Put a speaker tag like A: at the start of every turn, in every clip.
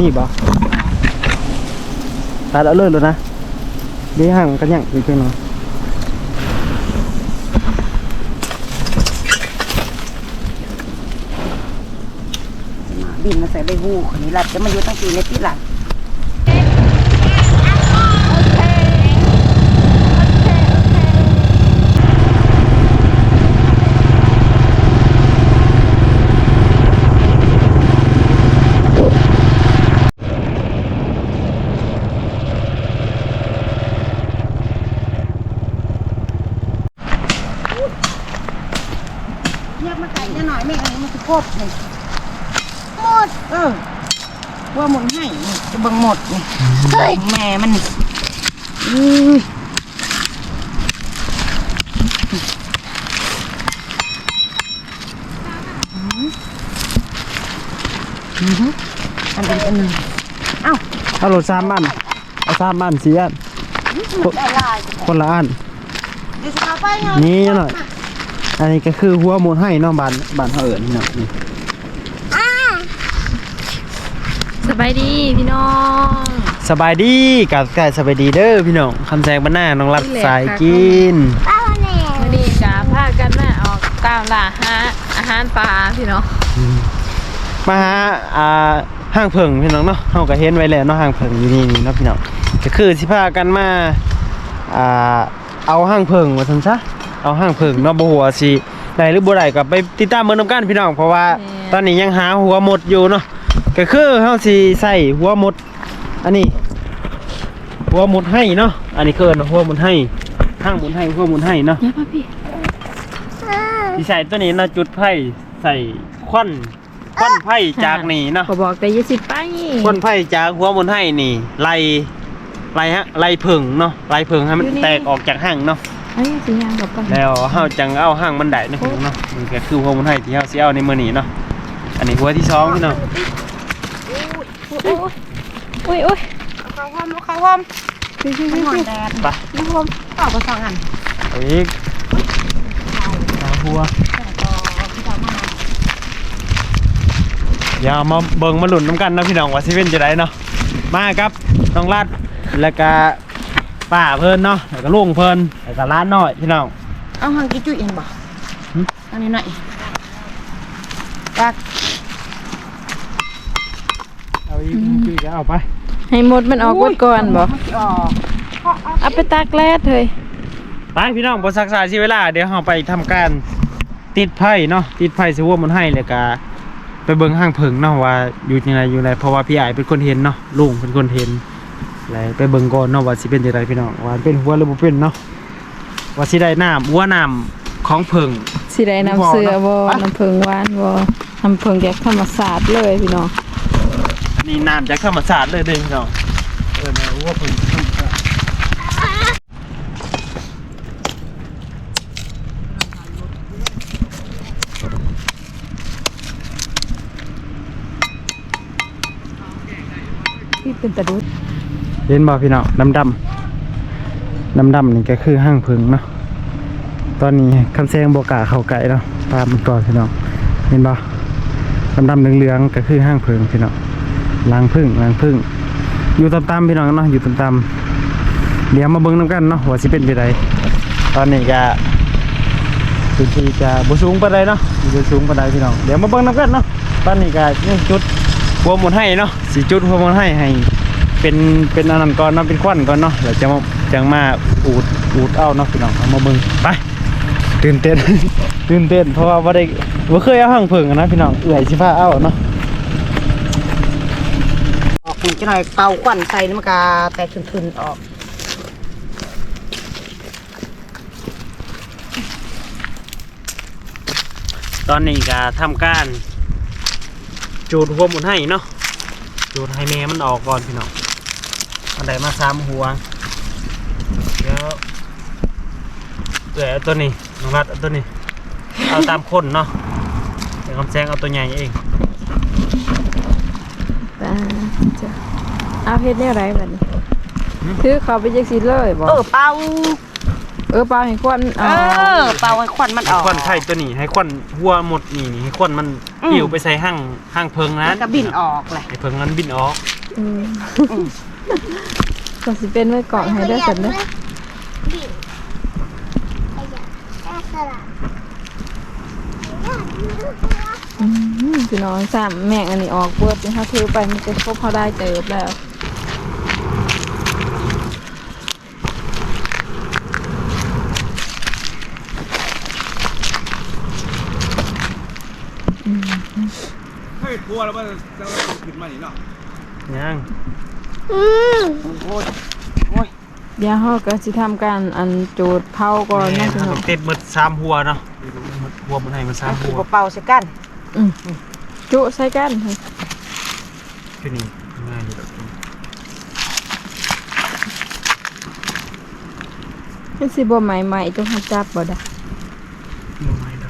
A: นี่บ่ตาเอาเลยเลยนะเดี๋ยวห่างกันอย่างอีกเพียงหน่อย
B: บินมาใส่ใบบูคนนี้หลับจะมาอยู่ตั้งปีในที่หลับ เรียกมาไก่จะหน่อยแม่อันนี้มันคือครบเลยหมด เออ ว่าหมดให้นี่จะเบังหมดนี่เฮ้ ยแม่มันนี่อุ้ยอือหืออันเป็นอันหนึ่งเอ้า
A: เอารถสามอันเอาสามอันสี่อัน
B: ได้ลาย
A: คนละอัน
B: เดี๋ยวจะเอาไปเนาะ
A: นี่หน่อยอันนี้ก็คือหัวหมุนให้เน้องบานบานเขาเอิญนี่เนาะนี่
C: สบายดีพี่น้อง
A: สบายดีกับกายสบายดีเด้อพี่น้องคำแซงบ้านหน้าน้องรัดสายกิน
C: วันนี้กาพากันมาออกตามล่าหาอาหารป่าพี่น้อง
A: มาหาอ่าห้างเพิงพี่น้องเนาะเฮาก็เห็นไว้แล้วเนาะห้างเพิงอยู่นี่นี่เนาะพี่น้องก็คือสิพากันมาอ่าเอาห้างเพิงว่าซั่นซะเอาห้างเพิงเนาะบ่ฮู้ว่าสิได้หรือบ่ได้ก็ไปติดตามเบิ่งนํกันพี่น้องเพราะว่าตอนนี้ยังหาหัวหมดอยู่เนาะก็คือเฮาสิใส่หัวหมด อันนี้ หัวหมดให้เนาะ อันนี้คือหัวหมดให้ห้างหมุนให้หัวหมุนให้เนาะ
C: เนี่ยพ่อพี่
A: สิใส่ตัวนี้เนาะจุดไผ่ใส่ควันควันไผ่จากนี่เนาะ
C: ขอบอกแต่อยาสิไป
A: ควันไผ่จากหัวบนให้นี่ไล่ไล่ฮะไล่ผึ่งเนาะไล่ผึ่งให้มันแตกออกจากห้างเนาะ
C: เฮ้ยสิยังกับกัน
A: แล้วเฮาจังเอาห้างมันได้เนาะพี่น้องเนาะมันก็คือหัวบนให้ที่เฮาสิเอาในมื้อนี้เนาะอันนี้หัวที่สองพี่น้อง
C: อุ้ยอุ้ย
B: ข้าวหอมข้าวหอม
C: พี่พี่
B: มัน
C: พี่
B: หอนแดด
A: ไป
B: ข้าวหอมข้าวกระสองอัน
A: เอาอีกเอาหัวอย่ามาเบิ่งมาหลุนน้ำกันเนาะพี่น้องว่าสิเป็นจะได้เนาะมาครับน้องรัดแล้วก็ป้าเพิ่นเนาะแล้วก็ลุงเพิ่นแล้วก็ร้านน้อยพี่น้อง
B: เอาหังกี่จุ้ยเองบ่
A: หึ
B: อันนี้หน่อยจัก
A: เอาอีกจุ้ยก็เอาไป
C: ให้หมดมันออกวัดก่อนบ่
B: ออก
C: เอาไปตากแลดเฮ้ย
A: ไปพี่น้องบนสักษาชีเวลา เดี๋ยวเราไปทำการติดไพ่เนาะติดไพ่สิว่ามันให้เลยกะไปเบิ่งห้างเพิงเนาะว่าอยู่ที่ไหนอยู่ไหนเพราะว่าพี่ใหญ่เป็นคนเห็นเนาะลุงเป็นคนเห็นเลยไปเบิ่งก่อนเนาะว่าสิเป็นจังไดพี่น้องว่าเป็นหัวหรือบ่เป็นเนาะว่าสิได้น้ำหัวน้ำของเพิง
C: สิได้น้ำเสือบ่น้ำเพิงหวานบ่น้ำเพิงจากธรรมศาสตร์เลยพี่น้อง
A: อั นนี้น้ำจากธรรมชาติเลยเด้อพี่น้องเออแม่หัวเพิงธรรมชาติ
C: พี่เป็นตะดุด
A: เห็นบ่พี่น้องดำดำดำดำๆนี่ก็คือห้างเพิงเนาะตอนนี้คำแซงบกล้าเข้าใกล้เนาะตามมันก่อนพี่น้องเห็นบ่ดำดำๆเหลืองๆก็คือห้างเพิงพี่น้อง ล้างพึ่งล้างพึ่ง อยู่ตามๆพี่น้องเนาะอยู่ตามๆเดี๋ยวมาเบิ่งน้ำกันเนาะว่าสิเป็นไปไดตอนนี้ก็พื้นที่จะบ่สูงปานใดเนาะบ่สูงปานใดพี่น้อง เดี๋ยวมาเบิ่งน้ำกันเนาะตอนนี้ก็ยังจุดหัวหมุนให้เนาะสิจุดหัวหมุนให้ให้เป็นเป็นอันนั้นก่อนเนาะเป็นควันก่อนเนาะแล้วจะมาจังมาอูดอูดเอาเนาะพี่น้องมาเบิ่งไปตื่นเต้นตื่นเต้นเพราะว่าบ่ได้บ่เคยเอาห้างเพิงอะนะพี่น้องเอื้อยสิพาเอาเนาะ
B: นี่จะหน่อยเป่าควันใส่น้ำกาแตกขึ้นๆออก
A: ตอนนี้ก็ทำการจูดหัวหมุนให้เนาะจูดให้แม่มันออกก่อนพี่น้องอันใดมาซ้ำหัวเดี๋ยวเอื้อยเอาตัวนี้น้องรัดเอาตัวนี้ เอาตามคนเนาะเดี๋ยวคำแซงเอาตัวใหญ่เอง
C: จ้ะเอาเฮ็ดแนวไรบัดนี้คือเขาไปจักสิเลยบ่
B: เออเป่า
C: เออเปล่าให้ควัน
B: เออเป่าให้ควันมันออก
A: ควันไข่ตัวนี้ให้ควันหัวหมดนี่นี่ให้ควันมัน
B: อืม
A: อิ่วไปใส่ห้างห้างเพิงนั้น
B: แล้วก็บินออกเลย
A: ให้เพิงนั้นบินออก
C: อืมก็สิเป็นไว้ก่อนให้ได้สันเด้อ
D: บิ่น ขยะแก้สลัด
C: อืมพี่น้องสามแม่งอันนี้ออกเบิดถ้าถือไปมันจะครบเขาได้เติบแล้ว
E: เฮ้ยกลัวแล้วว่าจะเอาขึ้นมานี่เนาะ
A: ยัง
D: อืม
B: โอ้ยโอ้ย
C: เดี๋ยวเขาก็สิทำการอันจูดเผาก่อน
A: แม่
C: นะพี่น้
A: ต้
C: อ
A: องงติดหมดสามหัวเนาะหัวมันให้มันสาม
B: คื
A: หั
B: อ
A: ว
B: บ่เป่าใส่กัน
C: อืม จุใส่กัน
A: คือนี่ง่ายอยู่แบบนี้
C: มันสิบ่ใหม่ๆต้องหัดจับบ่ได้
A: ไม่ได้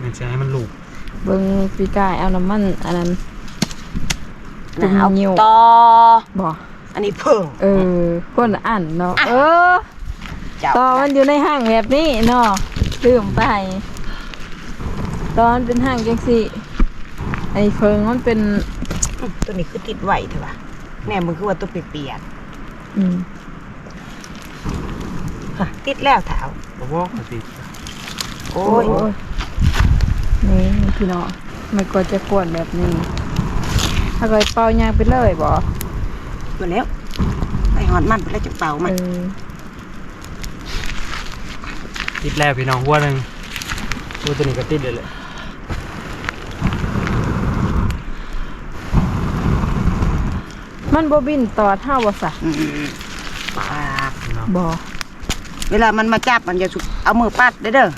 A: มันจะให้มันลูก
C: เบิ่งปีกายเอาน้ำมันอันนั้น
B: หนาว
C: นิ้ว
B: ต่อ
C: บ่
B: อันนี้เพิ่ง
C: เออคนละอันเนาะ
B: อะ
C: เออ
B: เจ้า
C: ตอนมันอยู่ในห้างแบบนี้เนาะลืมไป ตอนเป็นห้างจังซี่ไอ้เฟิงมันเป็น
B: อืมตัวนี้คือติดไหวเถอะวะแน่มึงคือว่าตัวเปียก
C: อืม
B: ๆฮะติดแล้วเท้า
A: บอกว่าปกติ
B: โอ้ย
C: นี่พี่น้องมันก็จะกวนแบบนี้ถ้าเกิดเป่ายางไปเลยบ่
B: อยู่แล้วไอหอดมันไปแล้วจะเป่ามัน
C: เออ
A: ติดแล้วพี่น้องหัวหนึ่งหัวตัวนี้ก็ติดเลยแหละ
C: มันบ่บินต่อเท่าบ่ซะ
B: อืมปาก
A: เนาะ
C: บ่
B: เวลามันมาจับมันจะสุกเอามือปัดเด้อเด้อ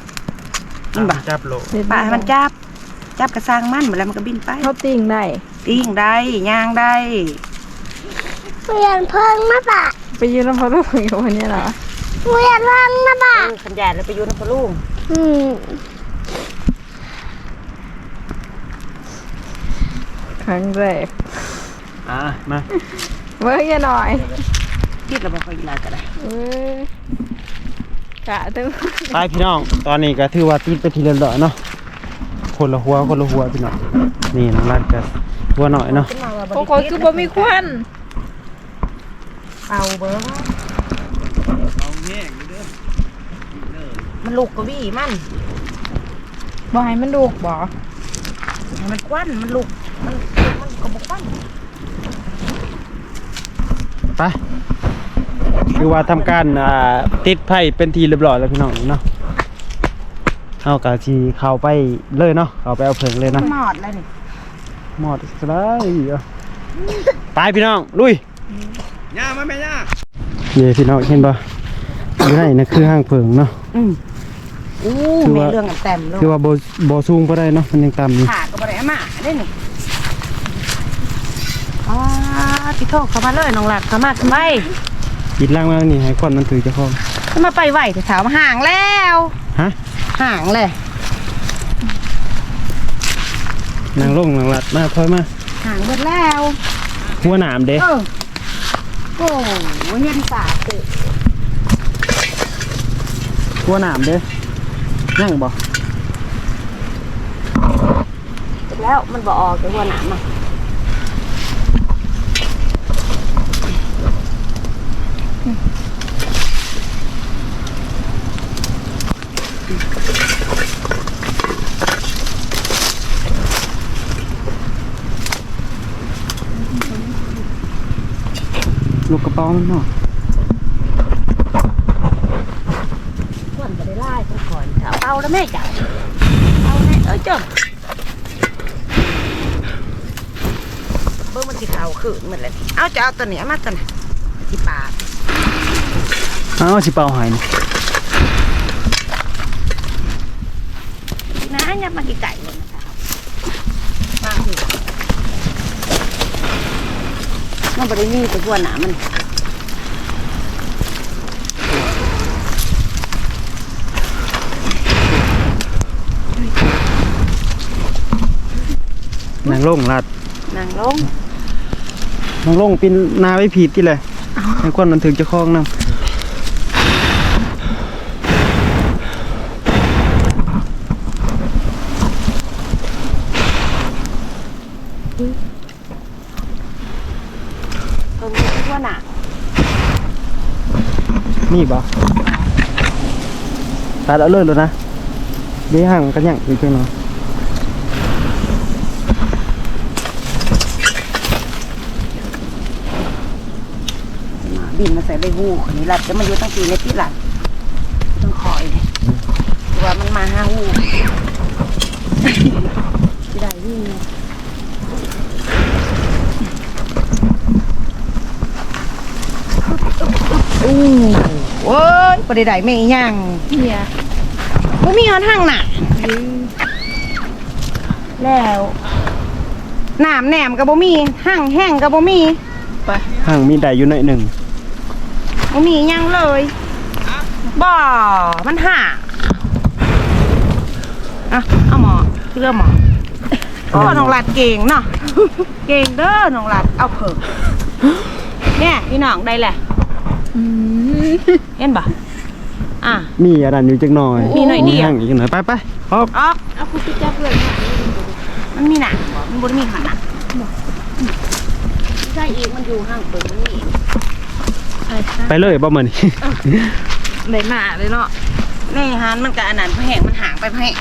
B: นี่บ่
A: จับโล
C: เฮ็ด
B: ปาให้มันจับ จับกระซังมันเวลามันก็บินไป
C: เขาติ้งได้
B: ติ้งได้ย่างได้
D: เปลี่ยนเพิ่งนะปะ
C: ไปยืนน้ำพอลูกอยู่วันนี้เหรอ
D: เปลี่ยนเพิ่งนะปะ
B: เออขันยานแล้วไปอยูน้ำพะลุง
D: อืม
C: ครั้งแรก
A: อะมา
C: เบิ่งอย่าหน่อย
B: ติดแล้วบ่ค่อยลาก็ได้
C: เอ้ยกะตึง
A: ไปพี่น้อง ตอนนี้ก็ถือว่าติดไปทีละดอกเนาะคนละหัวคนละหัวพี่น้องนี่น้องรัดก็หัวหน่อยเนาะ
C: โอ้โหคือบ่มีควัน
B: เอาเบิ้ง
E: เอาแง่งเด้อ
B: มันลูกกระวี่มัน
C: บ่ให้มันลูกบ่
B: ให้มันควันมันลูกมันมันก็บ่ควัน
A: ไปคือว่าทำการอ่าติดไผ่เป็นทีเรียบร้อยแล้วพี่น้องเนาะเอากะทีเข้าไปเลยเนาะเข้าไปเอาเพิงเลย
B: มั
A: เนาะ
B: นหมอดแล้วนี่
A: หมอดก็ได้เอาไปพี่น้องลุย
E: ย่ามาแม่ย่า
A: เย่พี่น้องเห็นปะอยู่ไหนนะคือห้างเพิงเนาะ
B: อืมอู้
A: คือ
B: แม่
A: ว่า
B: เรื่องกันเต็มเลย
A: คือว่าโบโบสูงก็ได้เนาะมันยังต่ำอยู่
B: ขาก็บ่ได้เอามาได้นี่อ๋อ พี่โทษเข้ามาเลยน้องหลักเข้ามาทำไม
A: ปิดล่างมานี่ให้ควันมันถือเจะคล้าของ
B: เข้ามาไปไหวแต่สาวมาห่างแล้ว
A: ฮะ
B: ห่างเลย
A: นางลงนางลัดมาถอยมา
B: ห่างหมดแล้ว
A: หัวหนามเด้
B: เออโอ้โหเงินสาดเตะ
A: หัวหนามเด้นั่งบ่
B: แล้วมันบ่ออกแต่หัวหนามอะ
A: ลูกกระเป๋ามันเนาะ
B: ส่วนบ่ได้ไล่กันก่อนสาวเอาแล้วแม่จ๋าเอาแม่เอ้ยจ้ะเบิ่งมันสิขาวขึ้นหมดเลยเอาจะเอาตัวนี้เอามาตัวนี้ที่ปาก
A: เอาสิเป่าใหายนี่
B: นะยับมากี่ไก่เลยนะสาวมาสิมันบ่ได้มีแต่หัวหนามมัน
A: นางลงลัด
B: นางลง
A: นางลงปีนนาไว้ผิดที่เลยให้ควันมันถือเจะคล้าของนำ
B: เออมันคิดว่าหนัก
A: นี่บ่ตัดเอาเลยเลยนะเดี๋ยห่างกันยังอีกเพียงหนึง
B: บินมาใส่ใบหูอันนี้หลัดจะมาอยู่ตั้งปีในที่หลัดต้องคอยเลยว่ามันมาห้าหูที่ได้วิ่งอู้โอ้ ยประเดี๋ยวใดไม่อีหยัง
C: เนี่ย
B: บ่มีหอนทางหนาแล้วหนามแหนมกับบ่มีห้างแห้งกับบ่มี
C: ไป
A: ห่างมีได้อยู่หน่อยหนึ่ง
B: บ่มีหยังเลยบ่มันห่าอะเอาหมอเรือหมอโอ้น้องหลัดเก่งเนาะเก่งเด้อน้องหลัดเอาเผิกเนี่ยพี่น้องได้แหละ
C: อืม
B: เห็นบ่ อะ
A: มีอันนั้นอยู่จักหน่อย
B: มีหน่อยเดียว
A: ห่างอีกหน่อยไปไปพบ
B: ออก
C: เอาคุณจับเลย
B: มันมีหนักบ่มันบ่ได้มีขนาดใช่อีกมันอยู่ห้างเปิดมันมีอีก
C: ไป
A: ไปเลยบ่เหมือน
C: ได้มาเลยเนาะ
B: ในฮานมันกับอันนั้นแห้งมันห่างไปแห้ง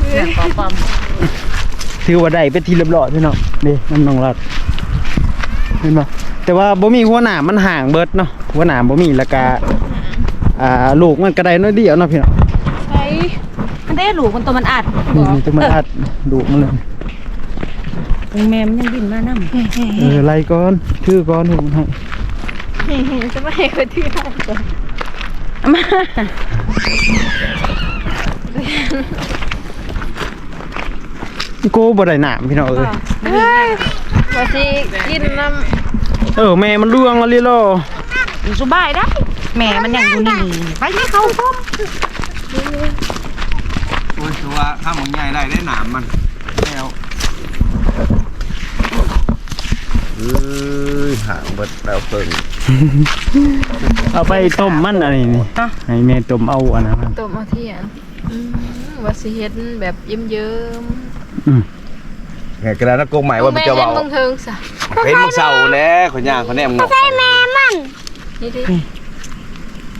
B: เรื่องปอปอม
A: ถือว่าได้เป็นทีเรียบร้อยพี่น้องนี่น้ำนองรัดเห็นบ่ แต่ว่าบ่มีหัวหนามมันห่างเบิดเนาะหัวหนามบ่มีแล้วก็อ่าลูกมันก็ได้น้อยเดียวเนาะพี่น้อง
B: ใช่มันได้หลูกมันตัวมันอัด
A: นี่นี่จะมาอัดลูกมันเลย
B: แม่มันยังบินมานั่ง
A: เออไล่ก่อนถือก่อนถูกให้
C: จะไม่ให้คนที่ห้องก่อน
B: มา
A: กูบ่ได้หนามพี่น้องเอ้ย
C: ว่าสิกินน้
A: เออแม่มันเรื่องอะไรล่ะ
B: อยู่สบายได้ แม่มันยังอยู่นี่ไปให้เขาพ่ม
E: โอ้ยคือว่าถ้ามึงใหญ่ได้ได้หนามมันแนวเอ้ยห่างเบิดแล้วเพิ่ง
A: เอาไปต้มมันอะไรนี่ให้แม่ต้มเอาอันนั้นมันำ
C: ต้มเอาเที่ยงอืมว่าสิเฮ็ดแบบเยิ้มเยิ้ม
A: อืม
E: ไง กระดานนักโกงใหม่ว่ามันจะเบา
C: มึงเทิงซะ
E: เป็นมึงเศร้าแล้วคนย่างคนแนมงอก
C: นี่ดิ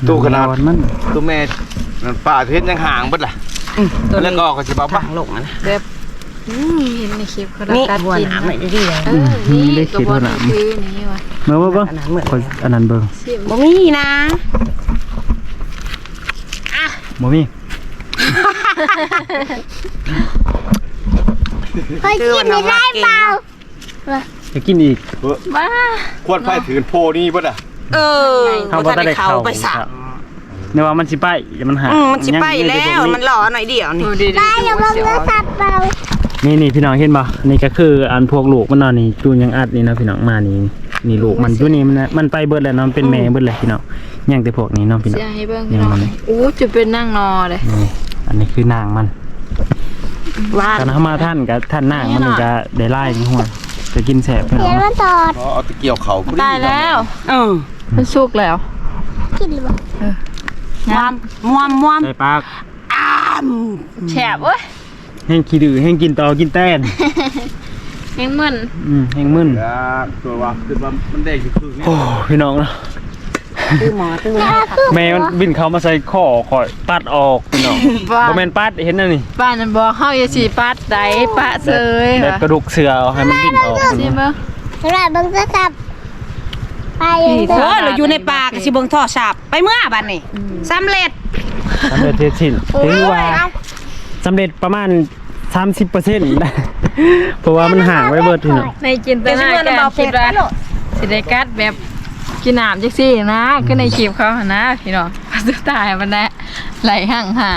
E: ตู้ขนาด
A: ร้อนมัน
E: ตัวแม่นั่นป้าเทศยังห่างเบิดล่ะ
B: ตัว
E: แล้ว
B: นี้
E: ก็เขาจะบอกว่า
B: ทางลงนะ
C: แบบอืมเห็นในคลิปเขาดัก
B: นี่
C: กัด
B: หัว
C: กิน
B: หนาม
C: นะ
B: ไม่ได้ดีเลย
C: เออนี่กระบอกนี่คือนี่ว่ะ
A: เมื่อว่าเบิ่ง
B: อันนั้นเหมือน
A: ขออันนั้นเบิ่ง
C: สิ
B: บ่มีนะ
A: บ่มี
D: เคยกินไม่ได้เปล่า
A: จะกินอีก
C: บ้า
E: ควรไฟถือโพนี่เบิดอะ
B: เออ
A: เขา
B: บ่
A: บ่
B: ทัน
A: ได้
B: ได้เข้า
A: เข้า
B: ไปสระ
A: เนี่ยว่ามันสิไปอย่ามันหา
B: อืมมันสิไป
A: ยัง
B: แล้ว
A: อยู่
B: มันหล่อหน่อยเดียวนี่
C: ดูดีๆ
D: ได้อย่า
C: ดู
D: บัง
C: สิ
D: เนื้อสัตว์เปล่า
A: นี่นี่พี่น้องเห็นบ่นี่ก็คืออันพวกลูกมันเนาะนี่จูนยังอัดนี่นะพี่น้องมานี่นี่ลูกมันอยู่นี่มันน่ะมันไปเบิดแล้วเนาะมันเป็นแม่เบิดแล้วพี่น้องยังแต่พวกนี้เนาะพี่น้อง
C: เสียให้เบิ่งพี่น้องอู้จะเป็นนั่งนอเลย
A: นี่อันนี้คือนางมัน
B: ว่า
A: การเข้ามาท่านกับท่านนางมันนี่ก็ได้ไล่นี่หัวจะกินแสบพี่น้
D: เดี๋
A: อยง
D: วมันตอด
E: เพราะเอาตะเกียวเขากู
C: ตายแล้ว
B: เออ
C: มันสุกแล้ว
D: กินหรือเปล่า
B: มวมมวมมวม
A: ใส่ปาก
B: อ้าม
C: แฉบเว้ย
A: แห้งขี้ดื้อแห้งกินต่อกินแต้น
C: ยังมึน
A: อืมแห้งมึน
E: อ่าตัวว่าคือว่ามันแดงคือคือนี่
A: โอ้พี่น้องเนาะ
B: ตื้อหมอตื้อให้ค่ะ
A: แม่มันบินเข้ามาใส่ข้อคอยปัดออกพี่น้อง
C: บ้า
A: บ่แม่นปัดเห็นนั่นนี่
C: บ้านนั้นบอกเฮาอย่าสิปัดใดปะเซย
A: แบบ
C: ว่ะ
A: กระดูกเสือเอาให้มันบินออก
C: สิเบิ่ง
D: สำหรับบังเนื้อสัตว์ไปเลย
B: เออเราอยู่ในป่าก็สิเบิ่งท่อสาบไปเมื่อบัดนี้สำเร็จ
A: สำเร็จเสร็จสิ้นถือว่า
B: เอ้า
A: สำเร็จประมาณ 30%นะเพราะว่ามันห่างไว้เบิดพี่น้อง
C: ในจินต
B: เดี๋ยวสิ
C: นา
B: เมื่อ
C: การ
B: น้ำเบา
C: คิ
B: เผ็
C: ด
B: ด
C: ว่า
B: ไปโลด
C: สิได้กัดแบบ กินน้ำจักซี่นะก็ในคลิปเขาหั่นนะพี่น้องสุดท้ายมันได้ไหลห่างหา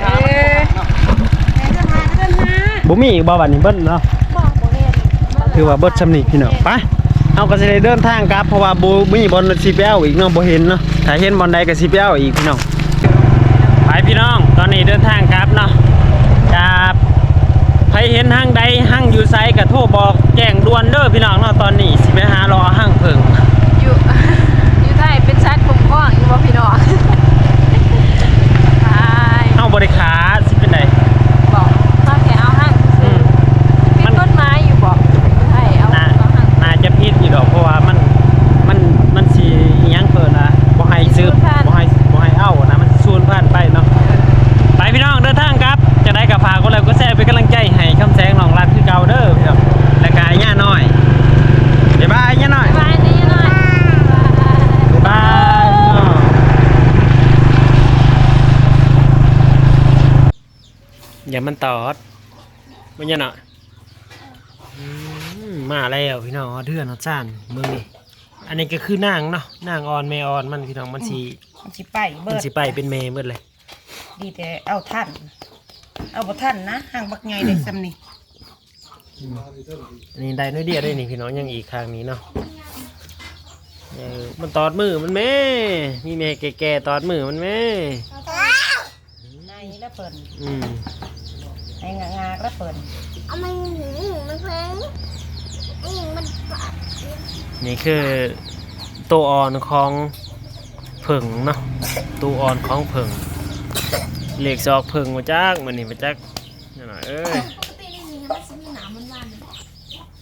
C: เอ้ย
A: บ่มีอีกบ่บัดนี้เบิดเนาะคือว่าเบิดสำนีพี่น้องไปเอาก็สิได้เดินทางกลับเพราะว่าบ่มีบอลสิไปเอาอีกเนาะบ่เห็นเนาะถ้าเห็นบอลใดก็สิไปเอาอีกพี่น้องไปพี่น้องตอนนี้เดินทางกลับเนาะกลับใครเห็นห้างใดห้างอยู่ไซก็โทรบอกแจ้งด่วนเด้อพี่น้องเนาะตอนนี้สิไปหารอห้างเพิ่ง
C: อยู่อยู่ไทยเป็นชัดคุ้มครองอยู่บ่พี่น้องไป
A: เอาบริขาสิเป็นได
C: บอกถ้าแกเอาห้างซื้อ
F: มันตอดมันยังเนาะอืมมาแล้วพี่น้องเดือนเอาจานมือนี่อันนี้ก็คือนางเนาะนางออนแม่ออนมันพี่น้องมันสี
B: มันสิไปเบิ
F: มัน
B: ด
F: สิไปเป็นเมย์เบิดเลย
B: ดีแต่เอาท่าน เอาบ่ท่านนะห่างบักไงได้ซำนี่
F: อันนี้ได้น้อยเดียวได้นี่พี่น้องยังอีกครั้งนี้เนาะเออมันตอดมือมันแม่ มีแม่แก่ๆตอดมือมันแม่
B: ในแล้วเปิ่น
F: อืม
B: ในงางากแล้วเปิ่น
D: เอามันหืมมันเพลงนี่มันปาด
F: นี่คือตัวอ่อนของผึ่งเนาะตัวอ่อนของผึ่งเหล็กซอกผึ่งมาจักมันนี่มาจักนี่นหน่อยเอ้ย
D: ปกติในนี้มันจะมีหนามมันวัน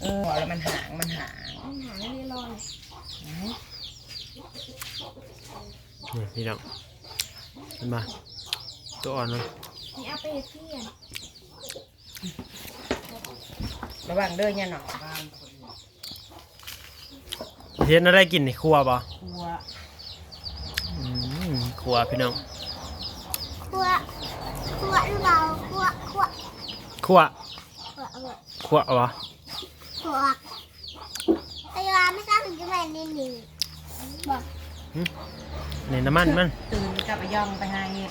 B: เออแล้วมันห่างมันห่าง
D: มันหาไม่ได้รอเลย
F: นี่พี่น้องเห็นปะตัวอ่อนมัน
D: นี่เอาไปเที่ยน
B: ระวังเด้อเนี่ยหนอ
F: เทียนอะไรกินในครัวปะ
B: ครัว
F: อืมครัวพี่น้อง
D: ขั้วขั้วหรือเปล่าขั้วขั้ว
F: ครัว
D: ขั้วเอาแบบ
F: ครัวเอาวะ
D: ขั้วเวลาไม่ทราบถึงจะแบบนี้นี่บอก
F: ในน้ำมันมัน
B: ตื่นกลับไปย่องไปหาเห็ด